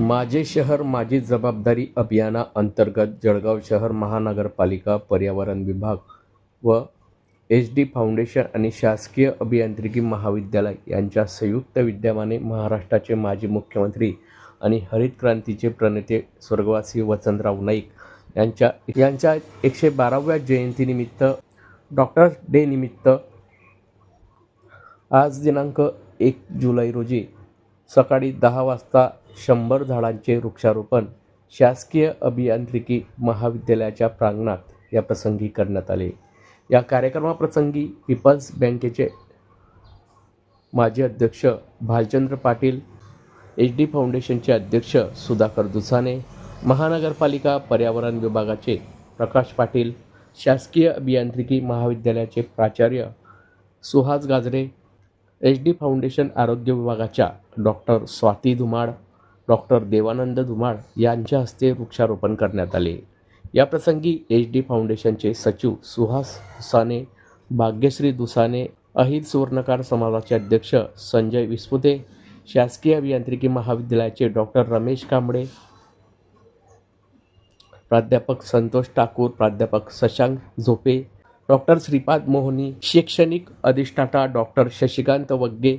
माझे शहर माझी जबाबदारी अभियाना अंतर्गत जळगाव शहर महानगरपालिका पर्यावरण विभाग व एच डी फाउंडेशन आणि शासकीय अभियांत्रिकी महाविद्यालय यांच्या संयुक्त विद्यमाने महाराष्ट्राचे माजी मुख्यमंत्री आणि हरित क्रांतीचे प्रणेते स्वर्गवासी वसंतराव नाईक यांच्या यांच्या एकशे बाराव्या जयंतीनिमित्त डॉक्टर्स डे निमित्त आज दिनांक एक जुलै रोजी सकाळी दहा वाजता शंभर झाडांचे वृक्षारोपण शासकीय अभियांत्रिकी महाविद्यालयाच्या प्रांगणात या प्रसंगी करण्यात आले. या कार्यक्रमाप्रसंगी पीपल्स बँकेचे माजी अध्यक्ष भालचंद्र पाटील एच डी फाउंडेशनचे अध्यक्ष सुधाकर दुसाने महानगरपालिका पर्यावरण विभागाचे प्रकाश पाटील शासकीय अभियांत्रिकी महाविद्यालयाचे प्राचार्य Suhas Gajare H D foundation आरोग्य विभागाच्या डॉक्टर स्वाती धुमाळ डॉक्टर देवानंद धुमाळ यांच्या हस्ते वृक्षारोपण करण्यात आले. या प्रसंगी एच डी फाउंडेशनचे सचिव सुहास दुसाने भाग्यश्री दुसाने अहिर सुवर्णकार समाजाचे अध्यक्ष संजय विस्पुते शासकीय अभियांत्रिकी महाविद्यालयाचे डॉक्टर रमेश कांबळे प्राध्यापक संतोष ठाकूर प्राध्यापक शशांक झोपे डॉक्टर श्रीपाद मोहनी शैक्षणिक अधिष्ठाता डॉक्टर शशिकांत वग्गे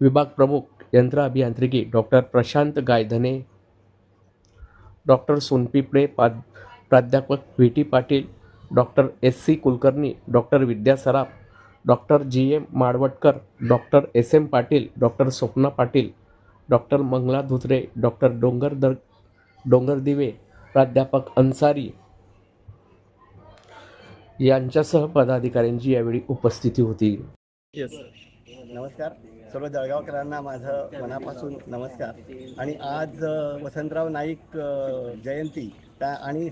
विभाग प्रमुख यंत्र अभियांत्रिकी डॉक्टर प्रशांत गायधने डॉक्टर सोनपिपळे पा प्राध्यापक V T Patil doctor S C Kulkarni doctor Vidya Saraf doctor G M Madavatkar doctor S M Patil doctor Swapna Patil doctor Mangala Dhutre doctor डोंगर दर डोंगर दिवे प्राध्यापक अन्सारी यांच्यासह पदाधिकाऱ्यांची यावेळी उपस्थिती होती. येस नमस्कार. सर्व जळगावकरांना माझं मनापासून नमस्कार. आणि आज वसंतराव नाईक जयंती त्या आणि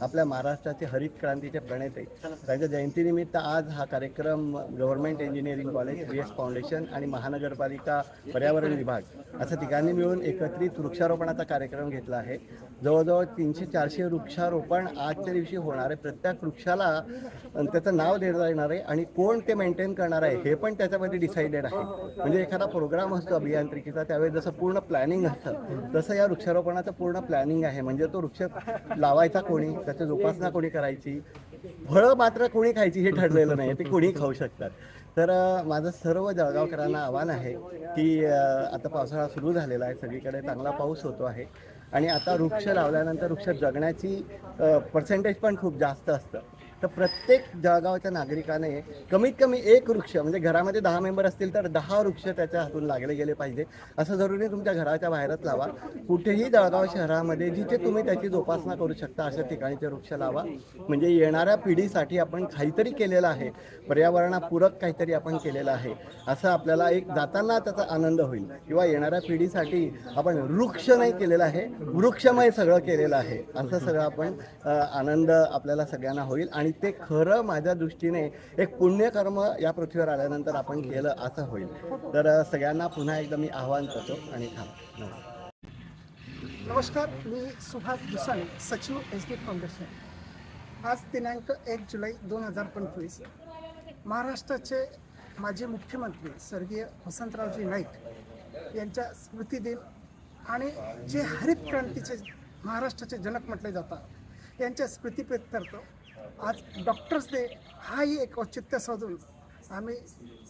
आपल्या महाराष्ट्राचे हरित क्रांतीचे प्रणेते त्यांच्या जयंतीनिमित्त आज हा कार्यक्रम government engineering college B S foundation आणि महानगरपालिका पर्यावरण विभाग असं ठिकाणी मिळून एकत्रित वृक्षारोपणाचा कार्यक्रम घेतला आहे. जवळजवळ तीनशे चारशे वृक्षारोपण आजच्या दिवशी होणार आहे. प्रत्येक वृक्षाला त्याचं नाव देण्यात येणार आहे आणि कोण ते मेंटेन करणार आहे हे पण त्याच्यामध्ये डिसाइडेड आहे. म्हणजे एखादा प्रोग्राम असतो अभियांत्रिकीचा त्यावेळी जसं पूर्ण प्लॅनिंग असतं तसं या वृक्षारोपणाचं पूर्ण प्लॅनिंग आहे. म्हणजे तो वृक्ष लावायचा कोणी त्याची जोपासना कोणी करायची? फळं मात्र कोणी खायची हे ठरलेलं नाही ते कोणी खाऊ शकतात. तर माझं सर्व जळगावकरांना आव्हान आहे की आता पावसाळा सुरू झालेला आहे सगळीकडे चांगला पाऊस होतो आहे आणि आता वृक्ष लावल्यानंतर वृक्ष जगण्याची पर्सेंटेज पण खूप जास्त असतं. तर प्रत्येक जळगावच्या नागरिकाने कमीत कमी एक वृक्ष म्हणजे घरामध्ये दहा मेंबर असतील तर दहा वृक्ष त्याच्या हातून लागले गेले पाहिजे. असं जरुरी तुमच्या घराच्या बाहेरच लावा. कुठेही जळगाव शहरामध्ये जिथे तुम्ही त्याची जोपासना करू शकता अशा ठिकाणीचे वृक्ष लावा. म्हणजे येणाऱ्या पिढीसाठी आपण काहीतरी केलेलं आहे. पर्यावरणापूरक काहीतरी आपण केलेलं आहे. असं आपल्याला एक जाताना त्याचा आनंद होईल. किंवा येणाऱ्या पिढीसाठी आपण वृक्ष नाही केलेलं आहे वृक्षमय सगळं केलेलं आहे. असं सगळं आपण आनंद आपल्याला सगळ्यांना होईल. आणि ते खरं माझ्या दृष्टीने एक पुण्यकर्म या पृथ्वीवर आल्यानंतर आपण केलं असं होईल. तर सगळ्यांना पुन्हा एकदा मी आव्हान करतो आणि थांब. नमस्कार. मी सुभाष दुसाने सचिव एच डी फाउंडेशन. आज दिनांक एक जुलै दोन हजार पंचवीस. महाराष्ट्राचे माजी मुख्यमंत्री स्वर्गीय वसंतरावजी नाईक यांच्या स्मृतिदिन आणि जे हरित क्रांतीचे महाराष्ट्राचे जनक म्हटले जातात यांच्या स्मृतीप्रित्यर्थ आज डॉक्टर्स डे हाही एक औचित्य साधून आम्ही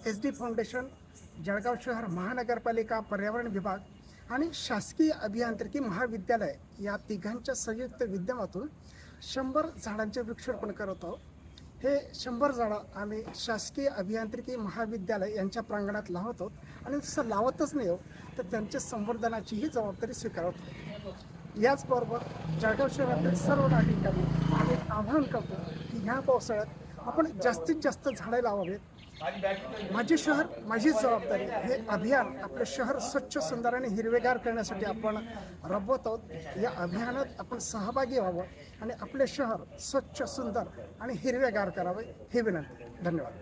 एस डी फाउंडेशन जळगाव शहर महानगरपालिका पर्यावरण विभाग आणि शासकीय अभियांत्रिकी महाविद्यालय या तिघांच्या संयुक्त विद्यमातून शंभर झाडांचे वृक्षारोपण करत आहोत. हे शंभर झाडं आम्ही शासकीय अभियांत्रिकी महाविद्यालय यांच्या प्रांगणात लावत आहोत. आणि तसं लावतच नाही आहोत तर त्यांच्या संवर्धनाचीही जबाबदारी स्वीकारत आहोत. याचबरोबर जळगाव शहरातील सर्व नागरिकांनी आव्हान करतो की ह्या पावसाळ्यात आपण जास्तीत जास्त झाडे लावावेत. माझे शहर माझी जबाबदारी हे अभियान आपले शहर स्वच्छ सुंदर आणि हिरवेगार करण्यासाठी आपण राबवत आहोत. या अभियानात आपण सहभागी व्हावं आणि आपले शहर स्वच्छ सुंदर आणि हिरवेगार करावे हे विनंती. धन्यवाद.